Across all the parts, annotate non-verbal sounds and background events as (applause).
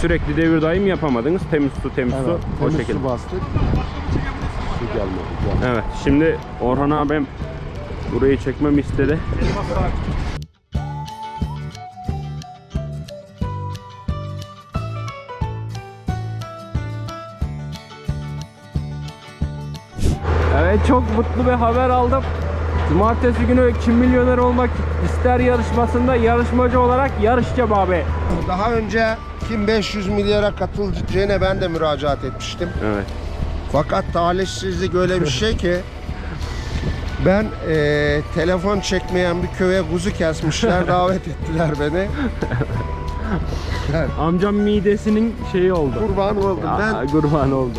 sürekli devir daim yapamadınız. Temiz su, temiz Evet, su. O temiz şekilde. su bastık. Su gelmedi. gelmedi. Evet. Şimdi Orhan abim burayı çekmemi istedi. Evet çok mutlu bir haber aldım. Cumartesi günü kim milyoner olmak ister yarışmasında yarışmacı olarak yarışacağım abi. Daha önce kim 500 milyara katılacağına ben de müracaat etmiştim. Evet. Fakat talihsizlik öyle bir şey ki ben eee, telefon çekmeyen bir köye kuzu kesmişler (laughs) davet ettiler beni. (laughs) Amcam midesinin şeyi oldu. Kurban oldum ben. Kurban oldu.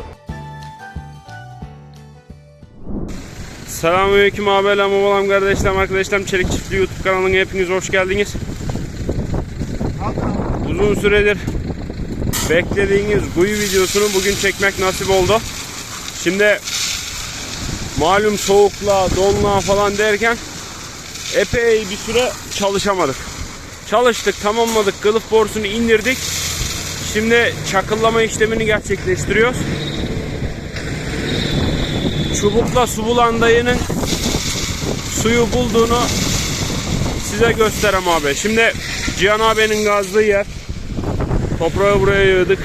Selamünaleyküm abilerim, babalarım, kardeşlerim, arkadaşlarım. Çelik Çiftliği YouTube kanalına hepiniz hoş geldiniz. Uzun süredir beklediğiniz kuyu videosunu bugün çekmek nasip oldu. Şimdi malum soğukla, donla falan derken epey bir süre çalışamadık. Çalıştık, tamamladık, kılıf borusunu indirdik. Şimdi çakıllama işlemini gerçekleştiriyoruz. Çubukla su bulan suyu bulduğunu size gösterem abi. Şimdi Cihan abinin gazdığı yer. Toprağı buraya yığdık.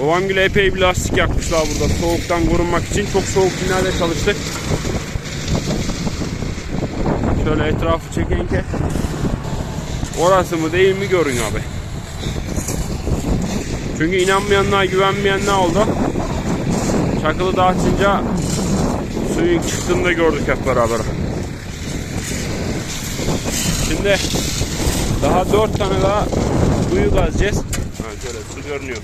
Babam epey bir lastik yakmışlar burada soğuktan korunmak için. Çok soğuk günlerde çalıştık. Şöyle etrafı çeken ki orası mı değil mi görün abi. Çünkü inanmayanlar güvenmeyenler oldu. Çakılı da açınca suyun çıktığını da gördük hep beraber. Şimdi daha dört tane daha kuyu kazacağız. Şöyle su görünüyor.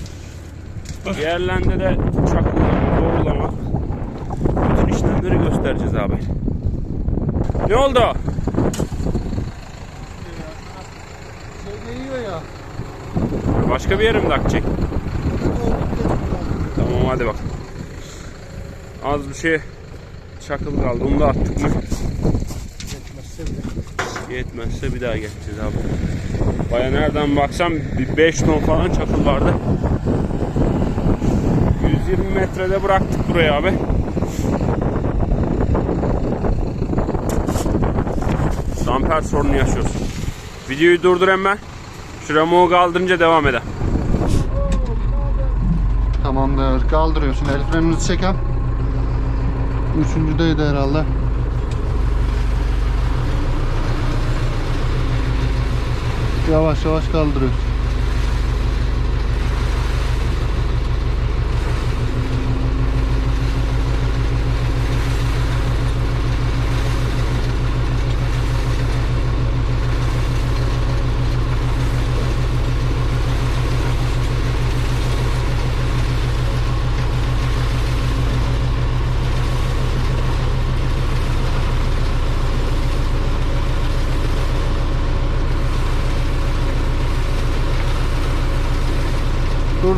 Diğerlerinde de çakılı doğrulama. Bütün işlemleri göstereceğiz abi. Ne oldu? Şey ya. Başka bir yere mi takacak? Tamam hadi bak. Az bir şey çakıl kaldı. Onu da attık mı? Yetmezse bir daha geçeceğiz abi. Baya nereden baksam bir 5 ton falan çakıl vardı. 120 metrede bıraktık burayı abi. Damper sorunu yaşıyoruz. Videoyu durdur hemen. Şu remoğu kaldırınca devam edelim. Tamamdır. Kaldırıyorsun. El frenimizi çekem. Üçüncüdeydi herhalde. Yavaş yavaş kaldırıyorsun.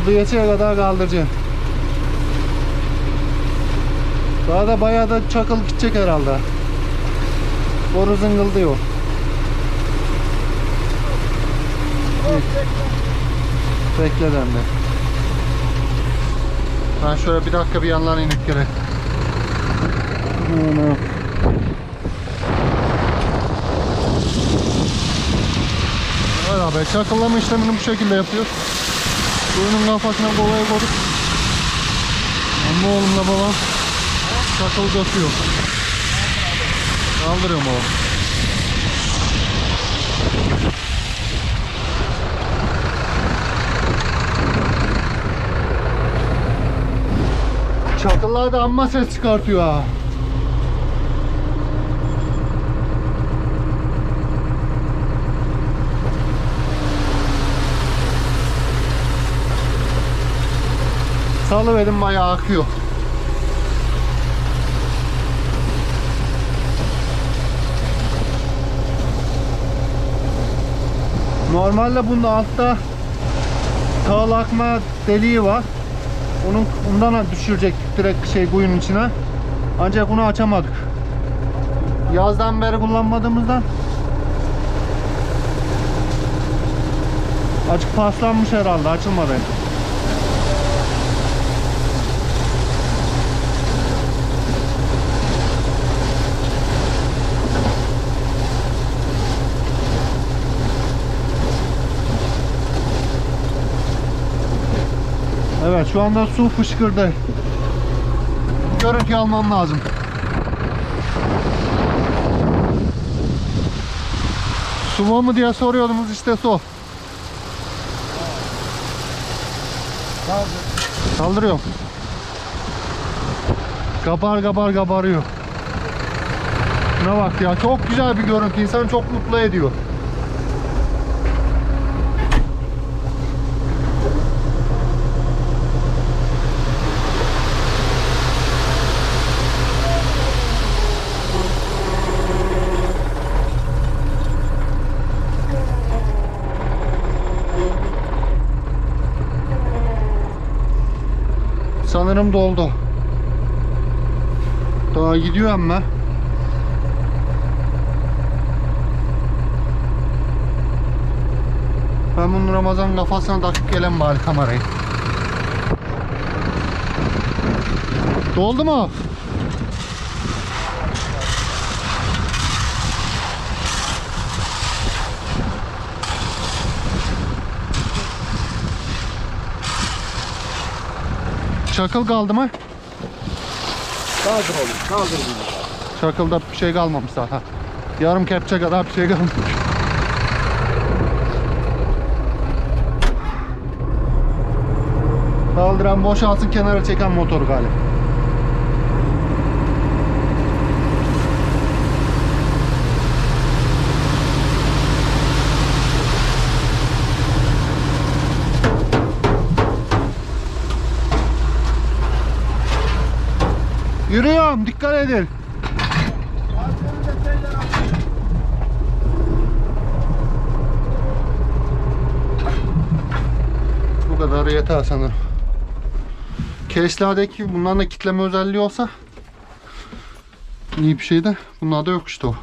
Durduğu yeteye kadar kaldıracaksın. Daha da bayağı da çakıl gidecek herhalde. Boru zıngıldıyor. Bekle de. Ben şöyle bir dakika bir yandan inip gerek. Evet abi çakıllama işlemini bu şekilde yapıyoruz. Suyunun kafasına kovaya koyduk. Amma oğlumla babam çakıl götürüyor. Kaldırıyorum baba. Çakıllar da amma ses çıkartıyor ha. Salıverdim bayağı akıyor. Normalde bunda altta tağıl akma deliği var. Onun ondan düşürecektik direkt şey kuyunun içine. Ancak bunu açamadık. Yazdan beri kullanmadığımızdan açık paslanmış herhalde açılmadı. Evet şu anda su fışkırdı. Görüntü almam lazım. Su var mı diye soruyordunuz işte su. Kaldırıyorum. Kabar kabar kabarıyor. Şuna bak ya çok güzel bir görüntü. İnsanı çok mutlu ediyor. Sanırım doldu. Daha gidiyor ama. Ben bunu Ramazan kafasına takıp gelen bari kamerayı. Doldu mu? Çakıl kaldı mı? Kaldır oğlum kaldır bunu. Çakılda bir şey kalmamış zaten. Yarım kepçe kadar bir şey kalmamış. Kaldıran boşalsın kenara çeken motor galiba. Yürüyorum dikkat edin. Bu kadar yeter sanırım. Case'lerdeki bunların da kitleme özelliği olsa iyi bir şey de bunlarda yok işte o.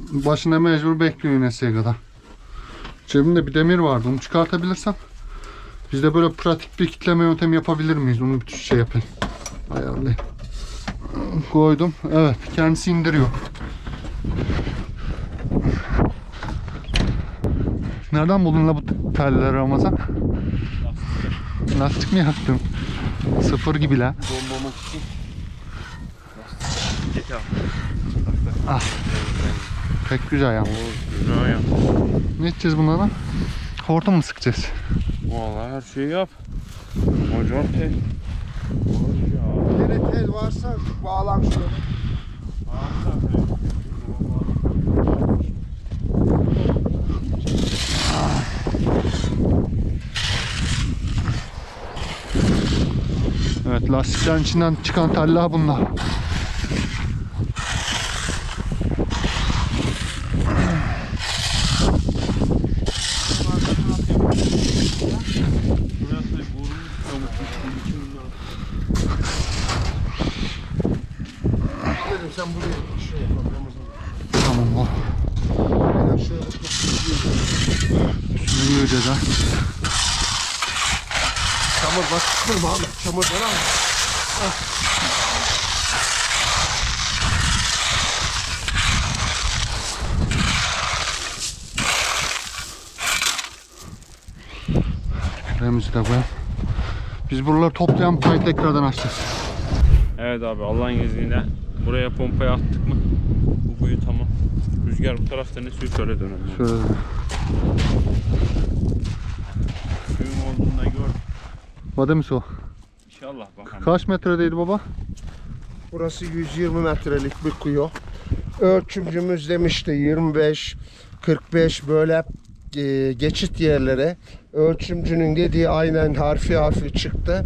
Başına mecbur bekliyor ineseye kadar. Cebimde bir demir vardı onu çıkartabilirsem biz de böyle pratik bir kitleme yöntemi yapabilir miyiz? Onu bir şey yapayım. Ayarlayayım. Koydum. Evet kendisi indiriyor. Nereden buldun la bu telleri Ramazan? Lastik mi yaktın? Sıfır gibi la. Donmamak için. Git ya. Pek güzel ya. Güzel ya. Ne edeceğiz bunlara? Hortum mu sıkacağız? Vallahi her şeyi yap. Hocam tek. Yine tel varsa bağlam şöyle. Evet lastiklerin içinden çıkan teller bunlar. Dedim sen buraya şey yapalım. Tamam o. Ramazan. Şöyle Üstüne yiyeceğiz ha. Çamur bak kırma Ahmet. Çamurdan al. De koyalım. Biz buraları toplayan pay tekrardan açacağız. Evet abi Allah'ın izniyle buraya pompayı attık mı bu kuyu tamam. Rüzgar bu taraftan esiyor şöyle dönelim. Şöyle. Suyun olduğunda gör. Vade mi su? İnşallah bakalım. Kaç metredeydi baba? Burası 120 metrelik bir kuyu. Ölçümcümüz demişti 25, 45 böyle e, geçit yerlere. Ölçümcünün dediği aynen harfi harfi çıktı.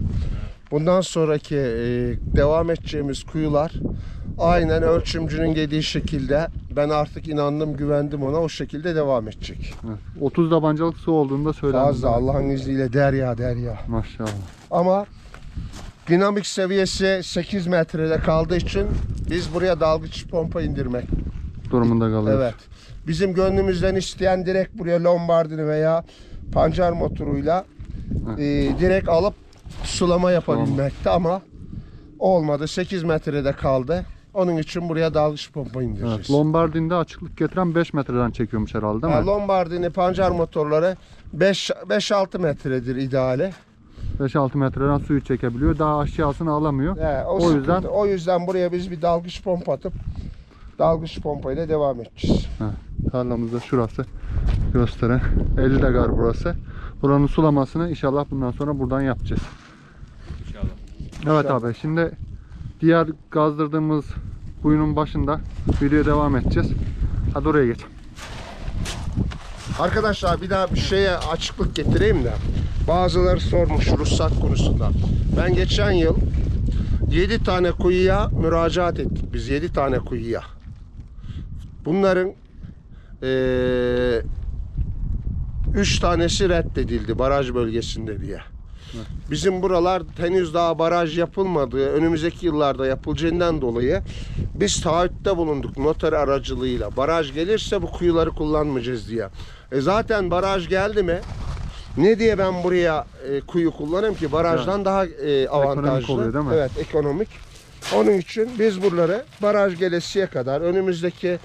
Bundan sonraki e, devam edeceğimiz kuyular aynen ölçümcünün dediği şekilde ben artık inandım güvendim ona o şekilde devam edecek. Evet. 30 tabancalık su olduğunda söylendi. Fazla Allah'ın izniyle derya derya. Maşallah. Ama dinamik seviyesi 8 metrede kaldığı için biz buraya dalgıç pompa indirmek. Durumunda kalıyoruz. Evet. Bizim gönlümüzden isteyen direkt buraya lombardini veya pancar motoruyla e, direkt alıp sulama yapabilmekte ama olmadı. 8 metrede kaldı. Onun için buraya dalgıç pompa indireceğiz. Evet, Lombardin'de açıklık getiren 5 metreden çekiyormuş herhalde değil Ha, mi? Lombardini pancar motorları 5-6 metredir ideali. 5-6 metreden suyu çekebiliyor. Daha aşağısını alamıyor. He, o, O sıkıntı. yüzden- o yüzden buraya biz bir dalgıç pompa atıp dalgıç pompayla devam edeceğiz. Tarlamızda şurası gösteren 50 degar burası. Buranın sulamasını inşallah bundan sonra buradan yapacağız. İnşallah. Evet abi şimdi diğer gazdırdığımız kuyunun başında videoya devam edeceğiz. Hadi oraya geç. Arkadaşlar bir daha bir şeye açıklık getireyim de. Bazıları sormuş ruhsat konusunda. Ben geçen yıl 7 tane kuyuya müracaat ettik biz 7 tane kuyuya. Bunların eee 3 tanesi reddedildi baraj bölgesinde diye. Bizim buralar henüz daha baraj yapılmadığı, önümüzdeki yıllarda yapılacağından dolayı biz taahhütte bulunduk noter aracılığıyla. Baraj gelirse bu kuyuları kullanmayacağız diye. E zaten baraj geldi mi? Ne diye ben buraya e, kuyu kullanayım ki barajdan daha e, avantajlı. oluyor değil mi? Evet, ekonomik. Onun için biz buraları baraj gelesiye kadar önümüzdeki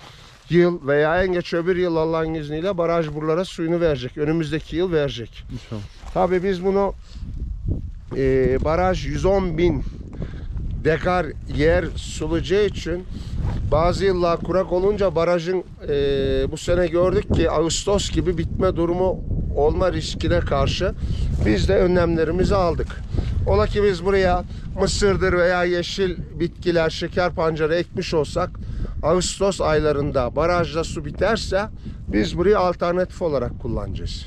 yıl veya en geç öbür yıl Allah'ın izniyle baraj buralara suyunu verecek. Önümüzdeki yıl verecek. İnşallah. Tabii biz bunu e, baraj 110 bin dekar yer sulacağı için bazı yıllar kurak olunca barajın e, bu sene gördük ki Ağustos gibi bitme durumu olma riskine karşı biz de önlemlerimizi aldık. Ola ki biz buraya mısırdır veya yeşil bitkiler, şeker pancarı ekmiş olsak Ağustos aylarında barajda su biterse biz burayı alternatif olarak kullanacağız.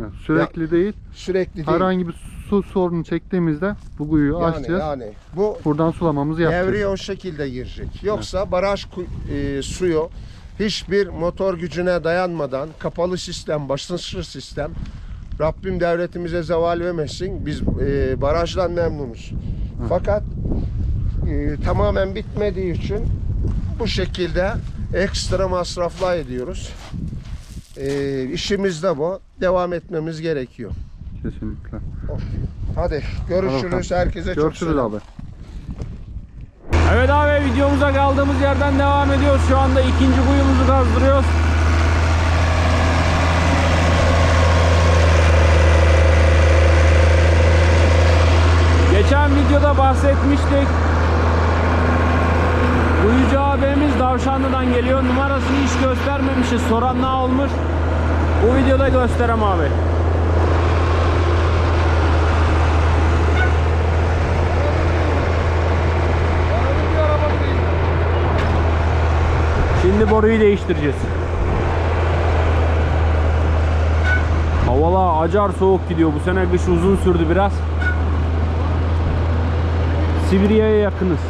Evet, sürekli değil. Sürekli değil. Herhangi bir su sorunu çektiğimizde bu kuyuyu yani, açacağız. yani bu Buradan sulamamızı yapacağız. devreye o şekilde girecek. Yoksa baraj ku- e, suyu hiçbir motor gücüne dayanmadan kapalı sistem, basınçlı sistem Rabbim devletimize zeval vermesin. Biz e, barajdan memnunuz. Fakat e, tamamen bitmediği için bu şekilde ekstra masraflar ediyoruz. E, işimiz de bu. Devam etmemiz gerekiyor. Kesinlikle. Hadi görüşürüz. Herkese çok Görüşürüz selam. abi. Evet abi videomuza kaldığımız yerden devam ediyoruz. Şu anda ikinci kuyumuzu kazdırıyoruz. Geçen videoda bahsetmiştik. Davşanlı'dan geliyor. Numarasını hiç göstermemişiz. Soran ne olmuş? Bu videoda gösterem abi. Şimdi boruyu değiştireceğiz. Havalar acar soğuk gidiyor. Bu sene kış uzun sürdü biraz. Sibirya'ya yakınız.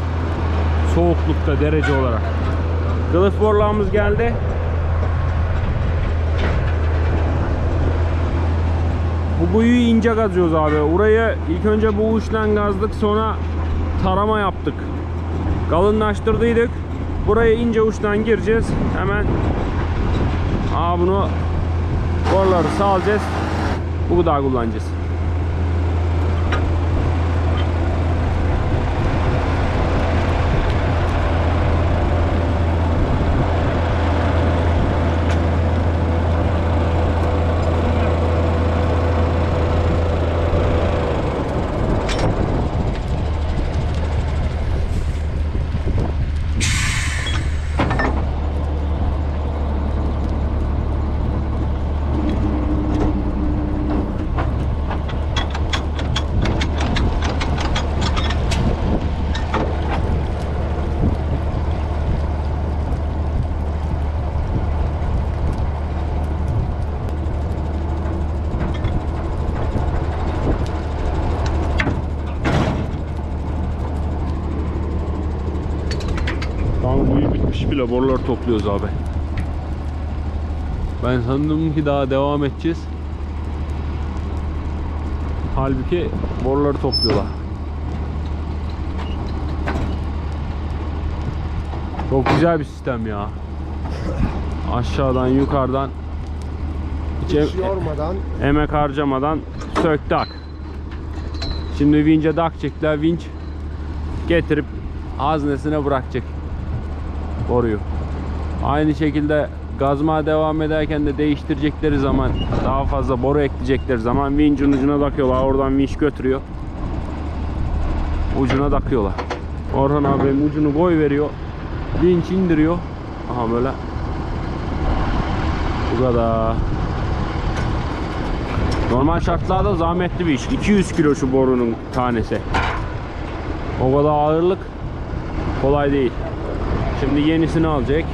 Soğuklukta derece olarak. Kılıf borularımız geldi. Bu kuyuyu ince kazıyoruz abi. Orayı ilk önce bu uçtan gazdık sonra tarama yaptık. Kalınlaştırdıydık. Buraya ince uçtan gireceğiz. Hemen Aa bunu boruları salacağız. Bu kadar kullanacağız. Tam buyu bitmiş bile boruları topluyoruz abi. Ben sandım ki daha devam edeceğiz. Halbuki boruları topluyorlar. Çok güzel bir sistem ya. Aşağıdan yukarıdan hiç em- Hiç yormadan emek harcamadan sök tak. Şimdi vinçe tak çektiler vinç getirip haznesine bırakacak. Boruyu. Aynı şekilde gazmaya devam ederken de değiştirecekleri zaman daha fazla boru ekleyecekleri zaman vincin ucuna takıyorlar. Oradan vinç götürüyor. Ucuna takıyorlar. Orhan abim ucunu koy veriyor. Vinç indiriyor. Aha böyle. Bu kadar. Normal şartlarda zahmetli bir iş. 200 kilo şu borunun tanesi. O kadar ağırlık kolay değil. Şimdi yenisini alacak.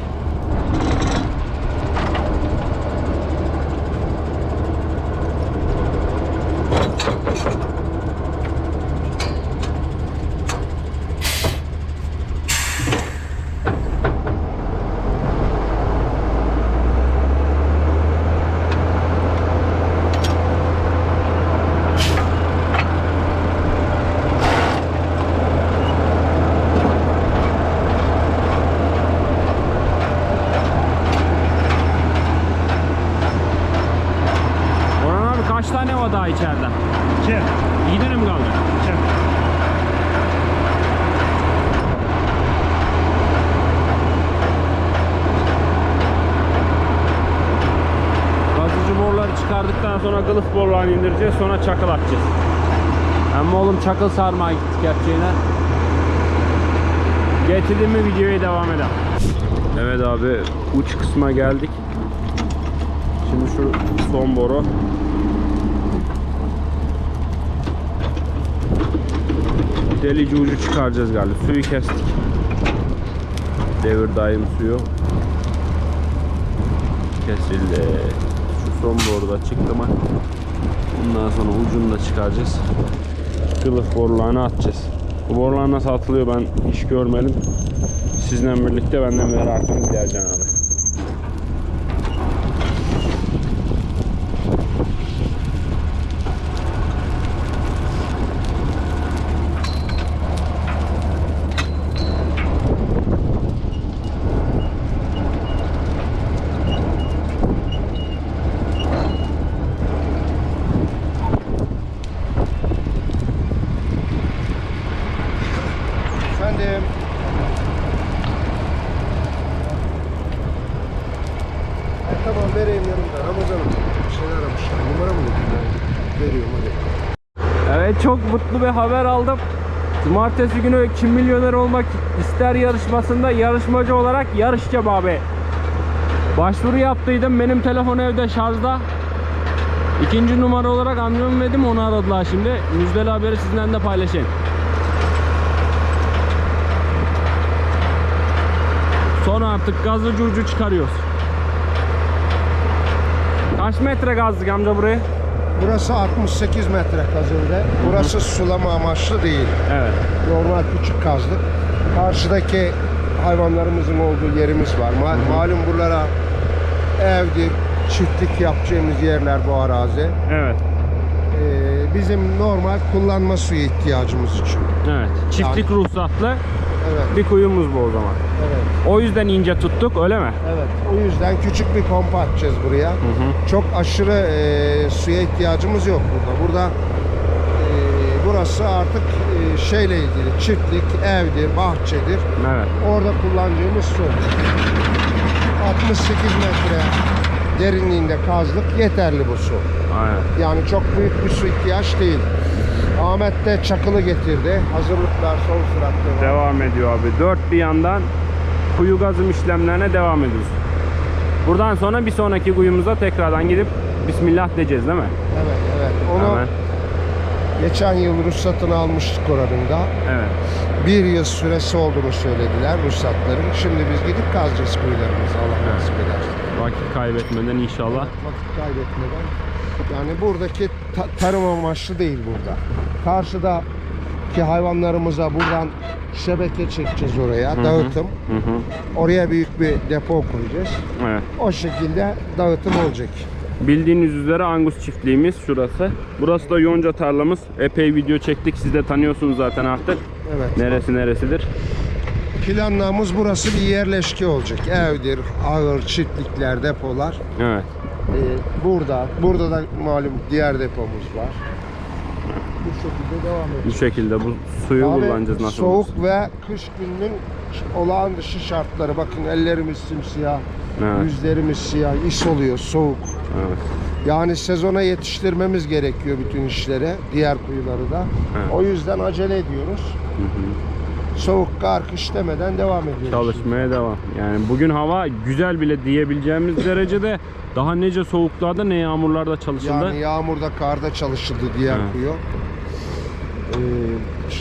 Orhan abi kaç tane var daha içeride? İki. İyi tane mi kaldı? İki. Gazıcı boruları çıkardıktan sonra kılıf borularını indireceğiz. Sonra çakıl atacağız. Ama oğlum çakıl sarmaya gittik yapacağına. Getirdim mi videoya devam edelim. Evet abi uç kısma geldik. Şimdi şu son boru. Delici ucu çıkaracağız galiba. Suyu kestik. Devir daim suyu kesildi. Boruda çıktı mı? Bundan sonra ucunu da çıkaracağız. Kılıf borularını atacağız. Bu borular nasıl atılıyor ben hiç görmedim. Sizle birlikte benden merakım gidereceğim abi. Efendim. E, tamam vereyim yanımda. Ramazan'ım. Bir şeyler aramışlar. Numara mı dediler? Veriyorum hadi. Evet çok mutlu bir haber aldım. Cumartesi günü kim milyoner olmak ister yarışmasında yarışmacı olarak yarışacağım abi. Başvuru yaptıydım. Benim telefon evde şarjda. İkinci numara olarak amcamı verdim onu aradılar şimdi. Müjdeli haberi sizinle de paylaşayım. Sonra artık gazlıcı ucu çıkarıyoruz. Kaç metre gazlık amca buraya? Burası 68 metre kazıldı. Burası sulama amaçlı değil. Evet. Normal küçük kazdık. Karşıdaki hayvanlarımızın olduğu yerimiz var. Ma- malum buralara evdir, çiftlik yapacağımız yerler bu arazi. Evet. Ee, bizim normal kullanma suyu ihtiyacımız için. Evet. Çiftlik ruhsatlı Evet, bir kuyumuz bu o zaman. evet, O yüzden ince tuttuk öyle mi? evet. O yüzden küçük bir pompa atacağız buraya. Çok aşırı e, suya ihtiyacımız yok burada. Burada e, burası artık e, şeyle ilgili çiftlik, evdir, bahçedir. Evet. Orada kullanacağımız su. 68 metre derinliğinde kazdık. Yeterli bu su. Aynen. Yani çok büyük bir su ihtiyaç değil. Ahmet de çakılı getirdi. Hazırlıklar son süratte var. Devam ediyor abi. Dört bir yandan kuyu gazım işlemlerine devam ediyoruz. Buradan sonra bir sonraki kuyumuza tekrardan gidip Bismillah diyeceğiz değil mi? Evet, evet. Onu Hemen. Geçen yıl ruhsatını almıştık oranın da. Evet. Bir yıl süresi olduğunu söylediler ruhsatların. Şimdi biz gidip kazacağız kuyularımızı Allah nasip ederse. Vakit kaybetmeden inşallah. Vakit kaybetmeden. Yani buradaki ta- tarım amaçlı değil burada. Karşıdaki hayvanlarımıza buradan şebeke çekeceğiz oraya, dağıtım. Hı hı. Oraya büyük bir depo koyacağız. Evet. O şekilde dağıtım olacak. Bildiğiniz üzere Angus çiftliğimiz şurası. Burası da yonca tarlamız. Epey video çektik. Siz de tanıyorsunuz zaten artık. Evet. Neresi neresidir. Planlamız burası bir yerleşke olacak. Evdir, ağır, çiftlikler, depolar. Evet. Ee, burada, burada da malum diğer depomuz var. Bu şekilde devam ediyor. Bu şekilde bu suyu Abi, kullanacağız nasıl soğuk olursa. ve kış gününün olağan dışı şartları. Bakın ellerimiz simsiyah, Evet. yüzlerimiz siyah, is oluyor, soğuk. Evet. Yani sezona yetiştirmemiz gerekiyor bütün işleri, diğer kuyuları da. Evet. O yüzden acele ediyoruz. Soğuk, kar, kış demeden devam ediyoruz. Çalışmaya devam. Yani bugün hava güzel bile diyebileceğimiz derecede daha nece soğuklarda ne yağmurlarda çalışıldı. Yani yağmurda, karda çalışıldı diğer kuyu.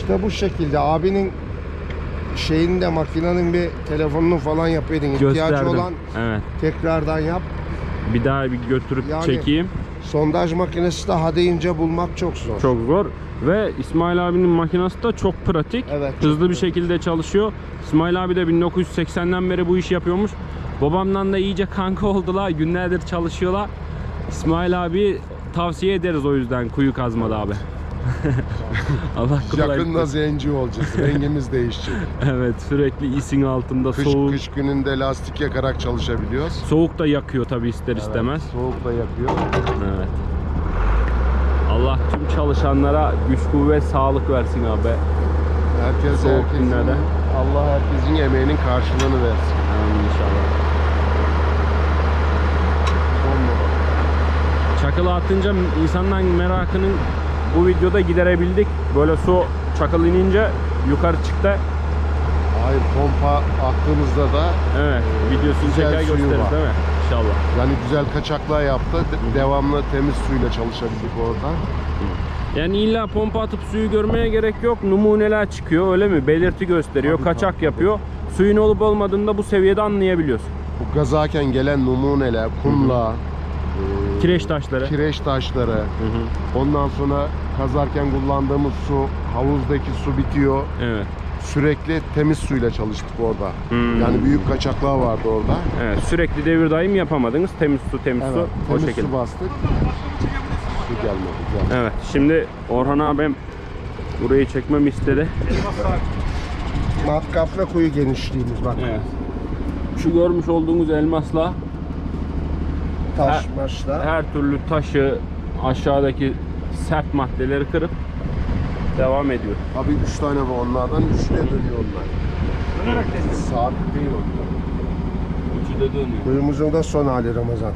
İşte bu şekilde abinin şeyinde makinenin bir telefonunu falan yapıyordun. İhtiyacı Gösterdim. olan Evet. tekrardan yap. Bir daha bir götürüp Yani- çekeyim. Sondaj makinesi de ha deyince bulmak çok zor. Çok zor. Ve İsmail abinin makinesi de çok pratik. Evet, Hızlı bir şekilde çalışıyor. İsmail abi de 1980'den beri bu işi yapıyormuş. Babamdan da iyice kanka oldular. Günlerdir çalışıyorlar. İsmail abi tavsiye ederiz o yüzden kuyu kazmadı abi. (laughs) Allah kolaylık Yakında zenci olacağız. (laughs) Rengimiz değişecek. Evet sürekli isin altında Kış, soğuk. kış gününde lastik yakarak çalışabiliyoruz. Soğuk da yakıyor tabi ister istemez. Soğuk da yakıyor. Evet. Allah tüm çalışanlara güç kuvvet sağlık versin abi. Herkes Soğuk herkesin, günlerde. Allah herkesin emeğinin karşılığını versin. Amin inşallah. Çakılı atınca insanların merakının bu videoda giderebildik. Böyle su çakıl inince yukarı çıktı. Hayır pompa attığımızda da Evet. Videosunu Güzel çeker suyu gösteririz var. değil mi? İnşallah. yani güzel kaçaklar yaptı. De- devamlı temiz suyla çalışabildik orada. Yani illa pompa atıp suyu görmeye gerek yok. Numuneler çıkıyor öyle mi? Belirti gösteriyor. Tabii, kaçak yapıyor. Suyun olup olmadığını da bu seviyede anlayabiliyorsun. Bu gazarken gelen numuneler, kumla, e, Kireç taşları. kireç taşları, Hı hı. ondan sonra kazarken kullandığımız su, havuzdaki su bitiyor. Evet. Sürekli temiz suyla çalıştık orada. Hmm. Yani büyük kaçaklar vardı orada. Evet. Sürekli devir daim yapamadınız. Temiz su, temiz Evet, su. O temiz şekilde. su bastık. Su gelmedi. gelmedi. Evet. Şimdi Orhan abim burayı çekmemi istedi. Matkap ve kuyu genişliğimiz bak. Evet. Şu görmüş olduğunuz elmasla Taş Ha- maçla. her türlü taşı aşağıdaki sert maddeleri kırıp devam ediyor. Abi üç tane var onlardan. Üçüne dönüyor onlar. Sabit değil onlar. Ucu da dönüyor. Kuyumuzun da son hali Ramazan.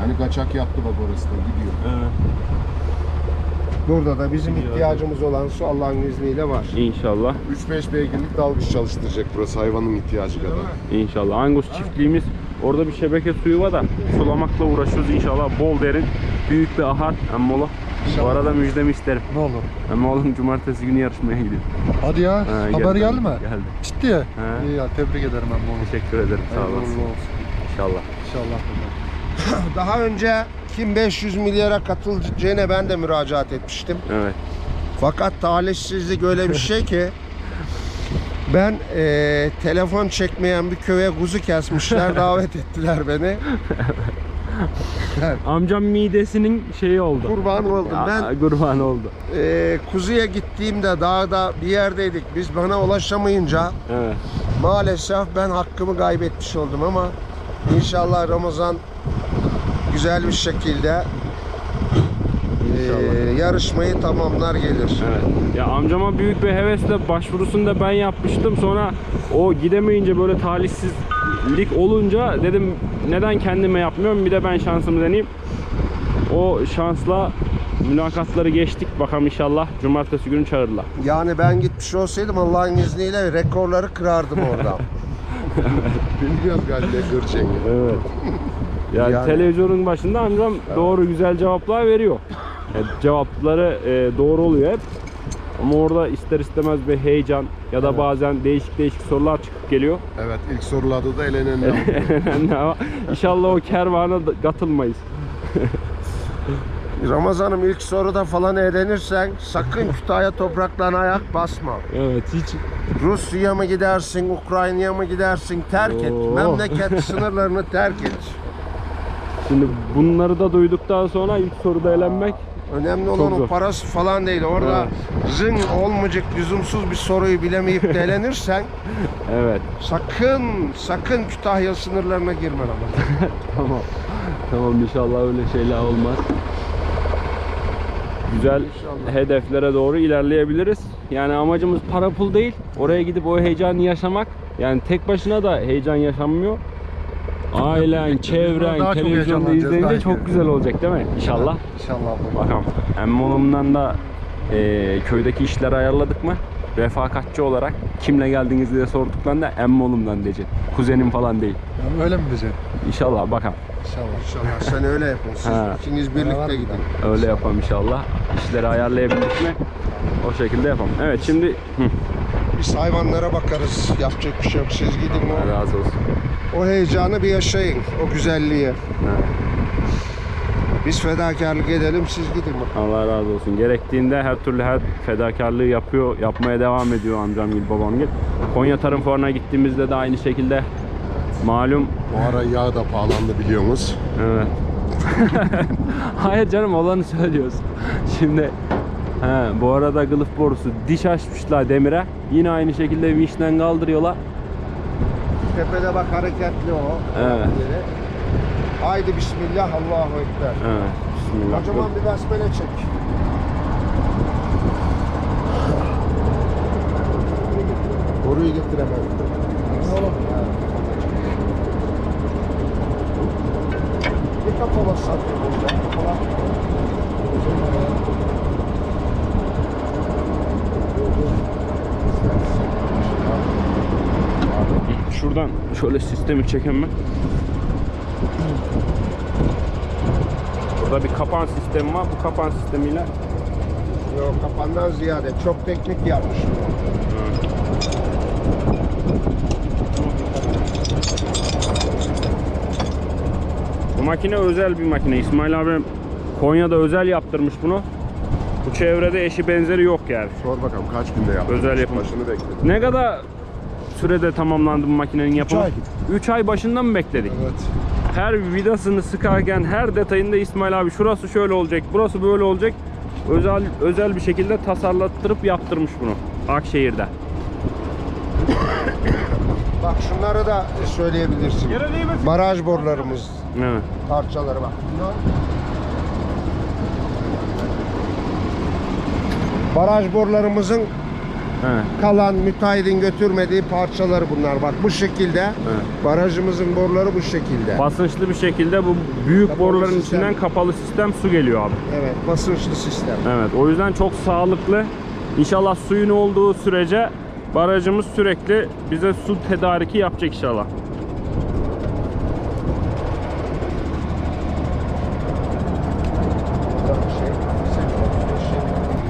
Yani kaçak yaptı bak orası da gidiyor. Evet. Burada da bizim ihtiyacımız olan su Allah'ın izniyle var. İnşallah. 3-5 beygirlik dalgıç çalıştıracak burası hayvanın ihtiyacı kadar. İnşallah. Angus çiftliğimiz orada bir şebeke suyu var da sulamakla uğraşıyoruz inşallah. Bol derin. Büyük bir ahar. Emmolu. Bu arada müjdemi isterim. Ne olur? Ama oğlum cumartesi günü yarışmaya gidiyor. Hadi ya. Ha, Haber geldi mi? Geldi. Ciddi ya. He. İyi ya tebrik ederim ben bunu. Teşekkür ederim. Sağ olasın. olsun. İnşallah. İnşallah. (clears throat) Daha önce kim 500 milyara katılacağına ben de müracaat etmiştim. Evet. Fakat talihsizlik öyle bir şey ki ben eee, telefon çekmeyen bir köye kuzu kesmişler (laughs) davet ettiler beni. (laughs) Amcam midesinin şeyi oldu. Kurban oldum. Ben kurban oldu. eee, kuzuya gittiğimde dağda bir yerdeydik. Biz bana ulaşamayınca Evet. maalesef ben hakkımı kaybetmiş oldum ama inşallah Ramazan güzel bir şekilde eee, yarışmayı tamamlar gelir. Evet. Ya amcama büyük bir hevesle başvurusunu da ben yapmıştım. Sonra o gidemeyince böyle talihsizlik olunca dedim neden kendime yapmıyorum bir de ben şansımı deneyeyim. O şansla mülakatları geçtik. Bakalım inşallah cumartesi günü çağırırlar. Yani ben gitmiş olsaydım Allah'ın izniyle rekorları kırardım orada. (laughs) Bilmiyorum galiba görecek. Evet. (laughs) Yani, Yani- televizyonun başında amcam doğru güzel cevaplar veriyor. Yani cevapları e, doğru oluyor hep. Ama orada ister istemez bir heyecan ya da bazen değişik değişik sorular çıkıp geliyor. Evet ilk sorularda da elenenler. (laughs) Ama İnşallah o kervana katılmayız. (laughs) Ramazan'ım ilk soruda falan eğlenirsen sakın (laughs) Kütahya topraklarına ayak basma. Evet hiç Rusya'ya mı gidersin, Ukrayna'ya mı gidersin terk et. Oo. Memleket sınırlarını terk et. Şimdi bunları da duyduktan sonra ilk soruda eğlenmek Önemli olan o parası falan değil. Orada zın olmayacak lüzumsuz bir soruyu bilemeyip de eğlenirsen (laughs) evet sakın sakın Kütahya sınırlarına girme Ramazan. (laughs) tamam tamam inşallah öyle şeyler olmaz. Güzel hedeflere doğru ilerleyebiliriz. Yani amacımız para pul değil. Oraya gidip o heyecanı yaşamak. Yani tek başına da heyecan yaşanmıyor. Ailen, çevren, Daha çok televizyonda heyecanlanacağız izleyince belki. çok güzel olacak değil mi? İnşallah. İnşallah baba. Bakalım. Emmi oğlumdan da e, köydeki işleri ayarladık mı? Refakatçi olarak kimle geldiniz diye sorduklarında emmi oğlumdan diyecek. Kuzenim falan değil. Yani öyle mi diyeceksin? İnşallah bakalım. İnşallah. İnşallah sen öyle yapın. Siz Ha. ikiniz birlikte gidin. Öyle yapalım inşallah. İşleri ayarlayabildik mi? O şekilde yapalım. Evet şimdi Hı, Biz hayvanlara bakarız. Yapacak bir şey yok. Siz gidin Allah o, razı olsun. O heyecanı bir yaşayın. O güzelliği. Biz fedakarlık edelim. Siz gidin bakalım. Allah razı olsun. Gerektiğinde her türlü her fedakarlığı yapıyor, yapmaya devam ediyor amcam gibi babam gibi. Konya Tarım Fuarı'na gittiğimizde de aynı şekilde malum Bu ara yağ da pahalandı biliyorsunuz. Evet. (laughs) Hayır canım olanı söylüyoruz. Şimdi he, bu arada gılıf borusu diş açmışlar demire. Yine aynı şekilde vinçten kaldırıyorlar. Tepede bak hareketli o. Evet. Haydi bismillah Allahu Ekber. Evet. Bismillah. Kocaman bir besmele çek. Boruyu getiremem. Bir kapalı satıyor. Şuradan şöyle sistemi çekeyim ben. Burada bir kapan sistemi var. Bu kapan sistemiyle Yok kapandan ziyade çok teknik yapmış. Bu makine özel bir makine. İsmail abi Konya'da özel yaptırmış bunu. Bu çevrede eşi benzeri yok yani. Sor bakalım kaç günde yaptın? Özel yapım. Başını bekledim. Ne kadar sürede tamamlandı bu makinenin yapımı? ay. 3 ay başından mı bekledik? Evet. Her vidasını sıkarken her detayında İsmail abi şurası şöyle olacak, burası böyle olacak. Özel özel bir şekilde tasarlattırıp yaptırmış bunu Akşehir'de. (coughs) Bak şunları da söyleyebilirsin. Baraj borularımız Evet. parçaları bak. Bunlar Baraj borularımızın Evet. kalan müteahhidin götürmediği parçaları bunlar. Bak bu şekilde. Evet. Barajımızın boruları bu şekilde. Basınçlı bir şekilde bu büyük Kapalı boruların sistem. içinden kapalı sistem su geliyor abi. Evet, basınçlı sistem. Evet o yüzden çok sağlıklı. İnşallah suyun olduğu sürece barajımız sürekli bize su tedariki yapacak inşallah.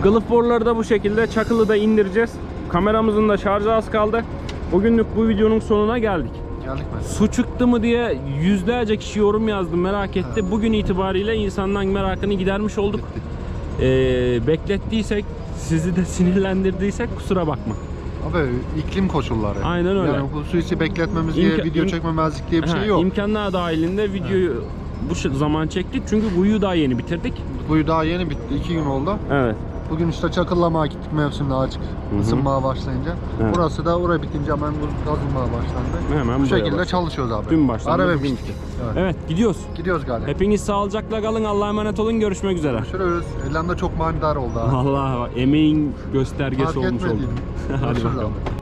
Kılıf boruları da bu şekilde çakılı da indireceğiz. Kameramızın da şarjı az kaldı. Bugünlük bu videonun sonuna geldik. Geldik mi? Su çıktı mı diye yüzlerce kişi yorum yazdı merak etti. Bugün itibariyle insandan merakını gidermiş olduk. Ee, beklettiysek sizi de (laughs) sinirlendirdiysek kusura bakma. Abi iklim koşulları. Aynen öyle. Yani hususi bekletmemiz diye, İmka- video çekmemezlik diye bir Ha, şey yok. İmkanlar dahilinde videoyu bu ş- zaman çektik çünkü kuyu daha yeni bitirdik. Bu daha yeni bitti. iki gün oldu. Evet. Bugün işte çakıllamaya gittik mevsimde açık hı. ısınmaya başlayınca. Evet. Burası da oraya bitince hemen kazılmaya başlandı. Hemen Bu şekilde başladık. çalışıyoruz abi. Dün başlandı, Ara ve bugün bitti. Evet. Evet gidiyoruz. Gidiyoruz galiba. Hepiniz sağlıcakla kalın. Allah'a emanet olun. Görüşmek üzere. Görüşürüz. Elhamda çok manidar oldu ha. Allah emeğin göstergesi Fark olmuş oldu. (laughs) Hadi bakalım. abi.